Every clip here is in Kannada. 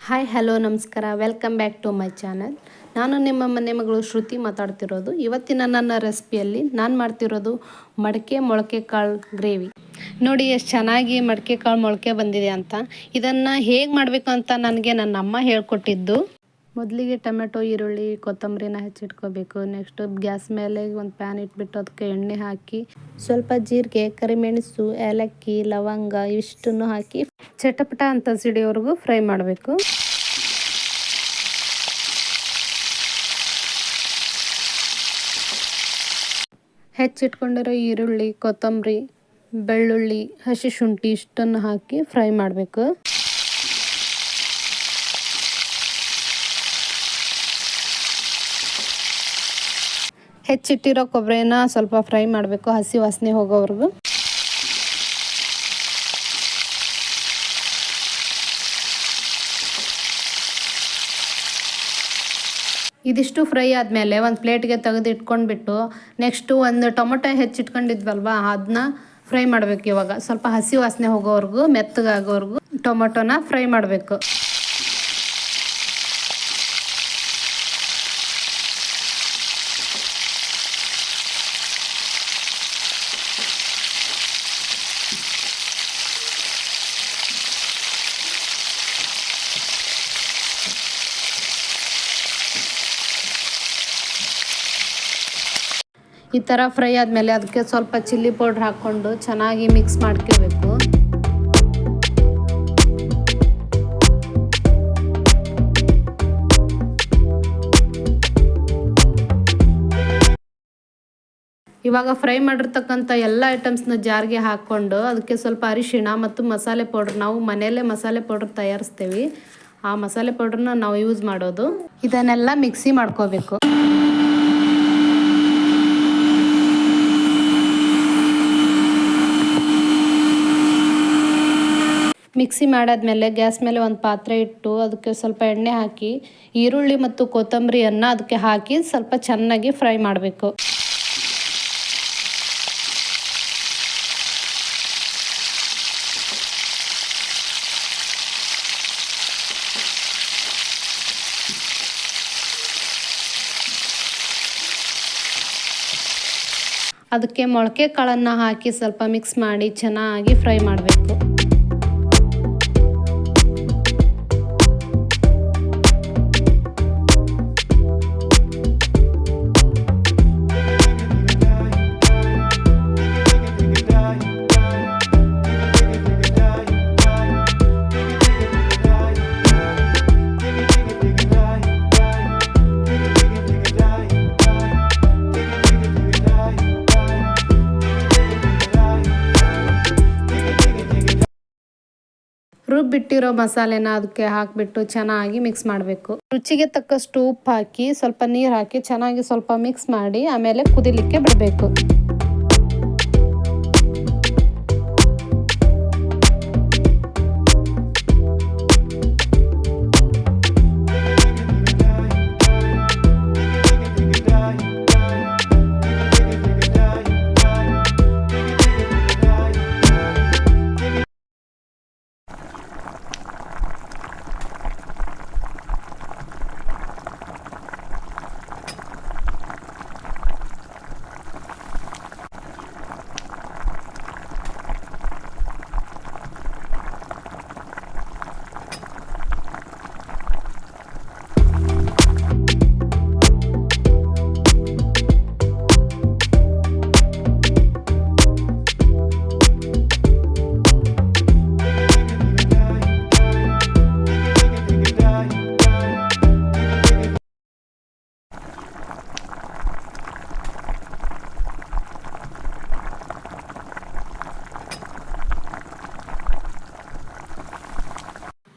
ಹಾಯ್ ಹಲೋ ನಮಸ್ಕಾರ. Welcome back to my channel ನಾನು ನಿಮ್ಮ ಮನೆ ಮಗಳು ಶ್ರುತಿ ಮಾತಾಡ್ತಿರೋದು. ಇವತ್ತಿನ ನನ್ನ ರೆಸಿಪಿಯಲ್ಲಿ ನಾನು ಮಾಡ್ತಿರೋದು ಮಡಕೆ ಮೊಳಕೆ ಕಾಳು ಗ್ರೇವಿ ನೋಡಿ, ಎಷ್ಟು ಚೆನ್ನಾಗಿ ಮಡಕೆ ಕಾಳು ಮೊಳಕೆ ಬಂದಿದೆ ಅಂತ. ಇದನ್ನು ಹೇಗೆ ಮಾಡಬೇಕು ಅಂತ ನನಗೆ ನನ್ನ ಅಮ್ಮ ಹೇಳ್ಕೊಟ್ಟಿದ್ದು. ಮೊದಲಿಗೆ ಟೊಮೆಟೊ, ಈರುಳ್ಳಿ, ಕೊತ್ತಂಬರಿನ ಹೆಚ್ಚಿಟ್ಕೋಬೇಕು. ನೆಕ್ಸ್ಟ್ ಗ್ಯಾಸ್ ಮೇಲೆ ಒಂದು ಪ್ಯಾನ್ ಇಟ್ಬಿಟ್ಟು ಅದಕ್ಕೆ ಎಣ್ಣೆ ಹಾಕಿ, ಸ್ವಲ್ಪ ಜೀರಿಗೆ, ಕರಿಮೆಣಸು, ಏಲಕ್ಕಿ, ಲವಂಗ ಇಷ್ಟನ್ನು ಹಾಕಿ ಚಟಪಟ ಅಂತ ಸಿಡಿಯೋವರೆಗೂ ಫ್ರೈ ಮಾಡಬೇಕು. ಹೆಚ್ಚಿಟ್ಕೊಂಡಿರೋ ಈರುಳ್ಳಿ, ಕೊತ್ತಂಬರಿ, ಬೆಳ್ಳುಳ್ಳಿ, ಹಸಿ ಶುಂಠಿ ಇಷ್ಟನ್ನು ಹಾಕಿ ಫ್ರೈ ಮಾಡಬೇಕು. ಹೆಚ್ಚಿಟ್ಟಿರೋ ಕೊಬ್ಬರಿನ ಸ್ವಲ್ಪ ಫ್ರೈ ಮಾಡಬೇಕು, ಹಸಿ ವಾಸನೆ ಹೋಗೋವರೆಗೂ. ಇದಿಷ್ಟು ಫ್ರೈ ಆದಮೇಲೆ ಒಂದು ಪ್ಲೇಟ್ಗೆ ತೆಗೆದು ಇಟ್ಕೊಂಡ್ಬಿಟ್ಟು ನೆಕ್ಸ್ಟು ಒಂದು ಟೊಮೊಟೊ ಹೆಚ್ಚಿಟ್ಕೊಂಡಿದ್ವಲ್ವ ಅದನ್ನ ಫ್ರೈ ಮಾಡಬೇಕು ಇವಾಗ. ಸ್ವಲ್ಪ ಹಸಿ ವಾಸನೆ ಹೋಗೋವರೆಗೂ, ಮೆತ್ತಗಾಗೋವರೆಗೂ ಟೊಮೊಟೊನ ಫ್ರೈ ಮಾಡಬೇಕು. ಈ ಥರ ಫ್ರೈ ಆದಮೇಲೆ ಅದಕ್ಕೆ ಸ್ವಲ್ಪ ಚಿಲ್ಲಿ ಪೌಡ್ರ್ ಹಾಕ್ಕೊಂಡು ಚೆನ್ನಾಗಿ ಮಿಕ್ಸ್ ಮಾಡ್ಕೋಬೇಕು. ಇವಾಗ ಫ್ರೈ ಮಾಡಿರ್ತಕ್ಕಂಥ ಎಲ್ಲ ಐಟಮ್ಸ್ನ ಜಾರ್ಗೆ ಹಾಕ್ಕೊಂಡು ಅದಕ್ಕೆ ಸ್ವಲ್ಪ ಅರಿಶಿಣ ಮತ್ತು ಮಸಾಲೆ ಪೌಡ್ರ್, ನಾವು ಮನೆಯಲ್ಲೇ ಮಸಾಲೆ ಪೌಡ್ರ್ ತಯಾರಿಸ್ತೀವಿ. ಆ ಮಸಾಲೆ ಪೌಡ್ರನ್ನ ನಾವು ಯೂಸ್ ಮಾಡೋದು. ಇದನ್ನೆಲ್ಲ ಮಿಕ್ಸಿ ಮಾಡ್ಕೋಬೇಕು. ಮಿಕ್ಸಿ ಮಾಡಾದ್ಮೇಲೆ ಗ್ಯಾಸ್ ಮೇಲೆ ಒಂದು ಪಾತ್ರೆ ಇಟ್ಟು ಅದಕ್ಕೆ ಸ್ವಲ್ಪ ಎಣ್ಣೆ ಹಾಕಿ, ಈರುಳ್ಳಿ ಮತ್ತು ಕೊತ್ತಂಬರಿಯನ್ನು ಅದಕ್ಕೆ ಹಾಕಿ ಸ್ವಲ್ಪ ಚೆನ್ನಾಗಿ ಫ್ರೈ ಮಾಡಬೇಕು. ಅದಕ್ಕೆ ಮೊಳಕೆ ಕಾಳನ್ನು ಹಾಕಿ ಸ್ವಲ್ಪ ಮಿಕ್ಸ್ ಮಾಡಿ ಚೆನ್ನಾಗಿ ಫ್ರೈ ಮಾಡಬೇಕು. ರುಬ್ಬಿಟ್ಟಿರೋ ಮಸಾಲೆನ ಅದಕ್ಕೆ ಹಾಕಿಬಿಟ್ಟು ಚೆನ್ನಾಗಿ ಮಿಕ್ಸ್ ಮಾಡಬೇಕು. ರುಚಿಗೆ ತಕ್ಕಷ್ಟು ಉಪ್ಪು ಹಾಕಿ ಸ್ವಲ್ಪ ನೀರು ಹಾಕಿ ಚೆನ್ನಾಗಿ ಸ್ವಲ್ಪ ಮಿಕ್ಸ್ ಮಾಡಿ ಆಮೇಲೆ ಕುದಿಲಿಕ್ಕೆ ಬಿಡಬೇಕು.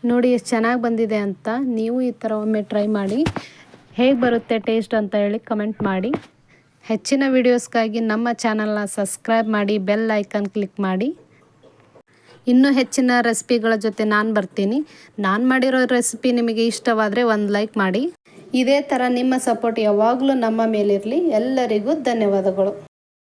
ನೋಡಿ ಎಷ್ಟು ಚೆನ್ನಾಗಿ ಬಂದಿದೆ ಅಂತ ನೀವು ಈ ಥರ ಒಮ್ಮೆ ಟ್ರೈ ಮಾಡಿ. ಹೇಗೆ ಬರುತ್ತೆ ಟೇಸ್ಟ್ ಅಂತ ಹೇಳಿ ಕಮೆಂಟ್ ಮಾಡಿ. ಹೆಚ್ಚಿನ ವಿಡಿಯೋಸ್ಗಾಗಿ ನಮ್ಮ ಚಾನಲ್ನ ಸಬ್ಸ್ಕ್ರೈಬ್ ಮಾಡಿ ಬೆಲ್ ಐಕನ್ ಕ್ಲಿಕ್ ಮಾಡಿ. ಇನ್ನೂ ಹೆಚ್ಚಿನ ರೆಸಿಪಿಗಳ ಜೊತೆ ನಾನು ಬರ್ತೀನಿ. ನಾನು ಮಾಡಿರೋ ರೆಸಿಪಿ ನಿಮಗೆ ಇಷ್ಟವಾದರೆ ಒಂದು ಲೈಕ್ ಮಾಡಿ. ಇದೇ ಥರ ನಿಮ್ಮ ಸಪೋರ್ಟ್ ಯಾವಾಗಲೂ ನಮ್ಮ ಮೇಲಿರಲಿ. ಎಲ್ಲರಿಗೂ ಧನ್ಯವಾದಗಳು.